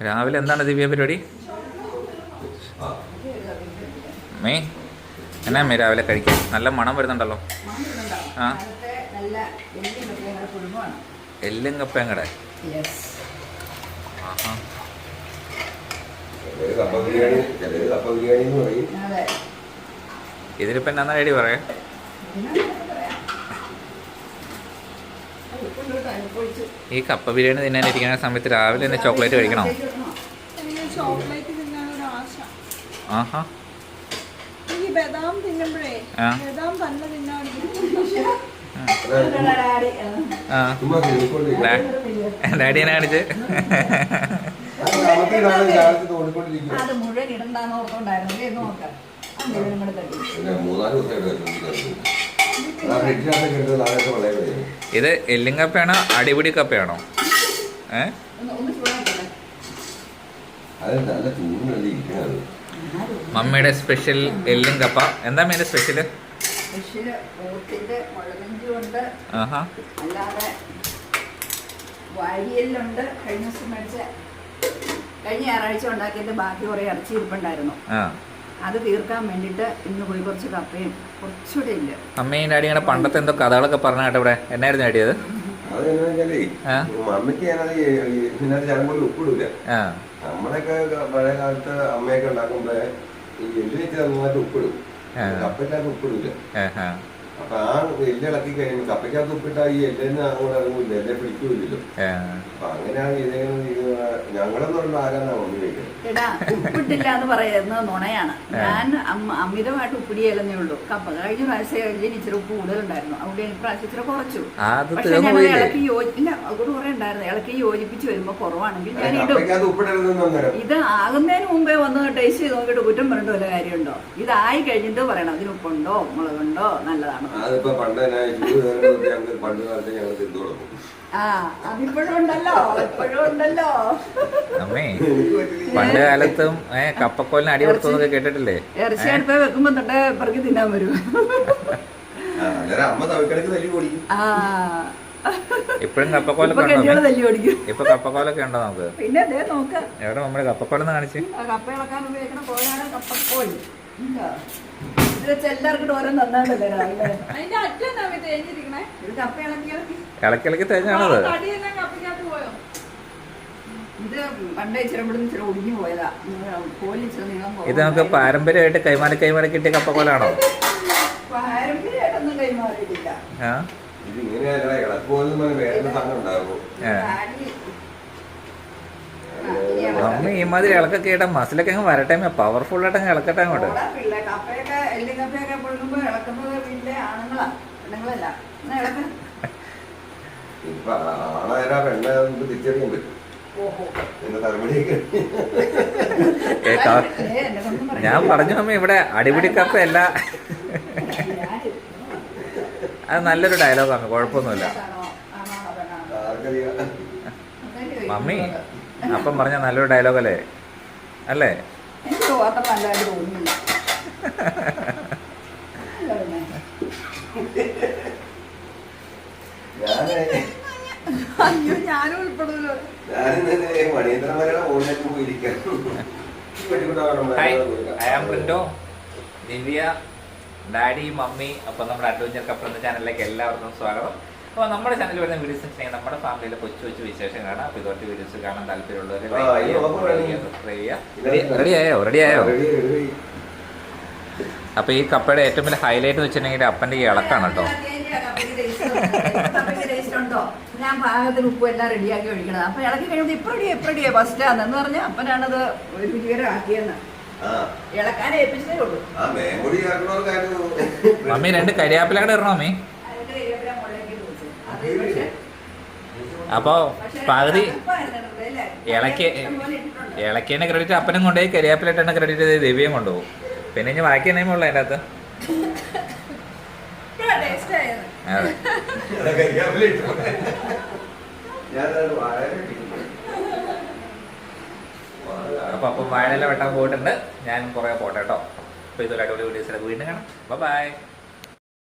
രാവിലെ എന്താണ് ദിവ്യ പരിപാടി? മേ എന്നാ മേ രാവിലെ കഴിക്കാൻ? നല്ല മണം വരുന്നുണ്ടല്ലോ. ആ? എല്ലും കപ്പയും കട? ഇതിലിപ്പോൾ എന്നാ ഐഡി പറയാം പിന്നെ പറയാം അത് ഉപ്പിട്ട് അനുഭവിച്ചു ഈ കപ്പ ബിരിയാണി തിന്നാനിരിക്കുന്ന സമയത്ത് രാവിലെ തന്നെ ചോക്ലേറ്റ് കഴിക്കണോ? ആഹാ. ഈ ബദാം തിന്നുമ്പോഴേ ബദാം തന്നെ തിന്നാൻ ഡാഡി എന്നെ കാണിച്ച് നോക്കാം. മൂന്നാൽ ഇത് എല്ലും കപ്പയാണോ? അടിപിടി കപ്പയാണോ? ഏ? മമ്മിയുടെ സ്പെഷ്യൽ എല്ലും കപ്പ. എന്താ മീന്റെ സ്പെഷ്യൽ ആഹാ. വാരിയലുണ്ട് കഴിഞ്ഞ ദിവസം മേടിച്ച കഴിഞ്ഞ ഞായറാഴ്ച ഉണ്ടാക്കിയിട്ട് ബാക്കി കുറെ ഇറച്ചി ഇരിപ്പുണ്ടായിരുന്നു ആ. അത് തീർക്കാൻ വേണ്ടിട്ട് ഇന്ന് പോയി കുറച്ച് കപ്പയും കുറച്ചുകൂടെ ഇല്ല. അമ്മയും ഡാഡിയുടെ പണ്ടത്തെ എന്തോ കഥകളൊക്കെ പറഞ്ഞ കേട്ടോ ഇവിടെ. എന്നായിരുന്നു ഡാഡിയത്? മമ്മിക്ക് ഞാനത് ഉപ്പിടില്ല ആ. നമ്മളൊക്കെ പഴയ കാലത്ത് അമ്മയൊക്കെ ഉണ്ടാക്കുമ്പോ ഈ എല്ല് വെച്ച് നന്നായിട്ട് ഉപ്പിടും ആ. കപ്പയ്ക്കകത്ത് ഉപ്പിടില്ല ആഹാ. അപ്പൊ ആ എല്ല് ഇളക്കി കഴിയുമ്പോൾ കപ്പയ്ക്കകത്ത് ഉപ്പിട്ടാ ഈ എല്ലിന് അങ്ങോട്ട് ഇറങ്ങില്ല എല്ലെ പിടിക്കൂല്ലോ. അപ്പൊ അങ്ങനെയാണ് ഇതെങ്ങനെ ഇത് ഞങ്ങളെന്ന് പറയുമ്പോ ആരാന്നാ മമ്മി കഴിക്കുന്നത് എടാ ഉപ്പിട്ടില്ല എന്ന് പറയുന്നത് നുണയാണ്. ഞാൻ അമിതമായിട്ട് ഉപ്പിടിയല്ലെന്നേ ഉള്ളൂ. കപ്പ കഴിഞ്ഞ പ്രാവശ്യം കഴിഞ്ഞ ഇച്ചിരി ഉപ്പ് കൂടുതലുണ്ടായിരുന്നു. അവിടെ പ്രാവശ്യം ഇച്ചിരി കുറച്ചു. ആ, അത് പക്ഷെ ഞങ്ങൾ ഇളക്കി യോജി ഇല്ല അതുകൂടെ കുറെ ഉണ്ടായിരുന്നു. ഇളക്കി യോജിപ്പിച്ച് വരുമ്പോ കുറവാണെങ്കിൽ ഞാൻ ഇടും ഇത് ആകുന്നതിന് മുമ്പേ വന്ന് ടേസ്റ്റ് ചെയ്ത് നോക്കിയിട്ട് കുറ്റം പറഞ്ഞിട്ട് വല്ല കാര്യമുണ്ടോ? ഇതായി കഴിഞ്ഞിട്ട് പറയണം. ഇതിന് ഉപ്പുണ്ടോ? മുളകുണ്ടോ? നല്ലതാണോ? അതിപ്പോ പണ്ട് ഞങ്ങൾക്ക് പണ്ട് കാലത്ത് ഞങ്ങൾ തിന്നു തുടങ്ങും. അമ്മേ പണ്ട് കാലത്തും ഏ കപ്പക്കോലിന് അടി കൊടുത്തതൊക്കെ കേട്ടിട്ടില്ലേ? ഇറച്ചി അടുപ്പ വെക്കുമ്പോ തൊട്ട് പിറകി തിന്നാൻ വരും. ഇപ്പഴും കപ്പക്കോലൊക്കെ ഉണ്ടോ? ഇപ്പൊ കപ്പക്കോലൊക്കെ ഉണ്ടോ നമുക്ക്? പിന്നെ എവിടെ നമ്മുടെ കപ്പക്കോലെന്ന് കാണിച്ച്. കപ്പ ഇളക്കാൻ ഉപയോഗിക്കണ കോലാണ് കപ്പക്കോൽ ഇളക്കി ഇളക്കി. തേഞ്ഞാണത്. ഇത് നമുക്ക് പാരമ്പര്യമായിട്ട് കൈമാറി കൈമാറി കിട്ടിയ കപ്പക്കോലാണോ പാരമ്പര്യമായിട്ടൊന്നും കൈമാറിയിട്ടില്ല. ആ ഇത് ഇങ്ങനെയല്ല ഇളക്ക് പോലും വേറെ സാധനം ഉണ്ടാകും ഏ. ഡാഡി ആ, ഇനി ഇളക്കാം. മമ്മി ഈ മാതിരി ഇളക്കൊക്കെ ഇടാം മസിലൊക്കെ അങ്ങ് വരട്ടെ പവർഫുൾ ആയിട്ട് അങ്ങ് ഇളക്കട്ടെ അങ്ങോട്ട്. ഞാൻ പറഞ്ഞു അമ്മ ഇവിടെ അടിപിടി കപ്പയല്ല അല്ല. അത് നല്ലൊരു ഡയലോഗാണ് കുഴപ്പമൊന്നുമില്ല. മമ്മി. അപ്പം പറഞ്ഞ നല്ലൊരു ഡയലോഗ് അല്ലേ? അല്ലേ അയ്യോ ഞാനും ഉൾപ്പെടുമല്ലോ I am Divya daddy mummy അപ്പോൾ നമ്മുടെ അഡ്വഞ്ചർ കപ്പ് എന്ന ചാനലിലേക്ക് എല്ലാവർക്കും സ്വാഗതം. അപ്പോൾ നമ്മുടെ ചാനലിൽ വരുന്ന വീഡിയോസ് വെച്ചിട്ടുണ്ടെങ്കിൽ നമ്മുടെ ഫാമിലിയിലെ കൊച്ചു കൊച്ചു വിശേഷം കാണാം അപ്പോൾ ഇതുപോലത്തെ വീഡിയോസ് കാണാൻ താല്പര്യമുള്ളവർ. റെഡി ആയോ റെഡി ആയോ. അപ്പോൾ ഈ കപ്പയുടെ ഏറ്റവും വലിയ ഹൈലൈറ്റ് വെച്ചിട്ടുണ്ടെങ്കിൽ അപ്പന്റെ ഈ ഇളക്കാണ് കേട്ടോ? ഞാൻ പാകത്തിന് ഉപ്പും എല്ലാം റെഡിയാക്കി ഒഴിക്കണത് അപ്പൊ ഇളക്കി കഴിയുമ്പോൾ ഇപ്പൊ റെഡിയാ ഇപ്പൊ റെഡിയാ ഫസ്റ്റ് ആണെന്ന് പറഞ്ഞാൽ അപ്പനാണത് ഒരു വിജയരാക്കിയെന്ന് ആ ഇളക്കാൻ ഏൽപ്പിച്ചതേ ഉള്ളൂ മമ്മി രണ്ട് കരിയാപ്പിലാണ് കൂടെ ഇടണോ മമ്മി അപ്പോൾ പക്ഷേ പകുതി? ഇളക്കി ഇളക്കിയതിന്റെ ക്രെഡിറ്റ് അപ്പനും കൊണ്ടുപോയി കരിയാപ്പിലിട്ടാണ് ക്രെഡിറ്റ് ദിവ്യം കൊണ്ടുപോകും. പിന്നെ ഇനി ബാക്കി എണ്ണയും ഉള്ളു അതിന്റെ അകത്ത് അപ്പൊ അപ്പം വാഴയില വെട്ടാൻ പോയിട്ടുണ്ട്. ഞാൻ കുറേ പോട്ടെ കേട്ടോ. അപ്പോൾ ഇതുപോലെ അടിപൊളി വീഡിയോസിലൊക്കെ വീണ്ടും കാണാം. ബൈ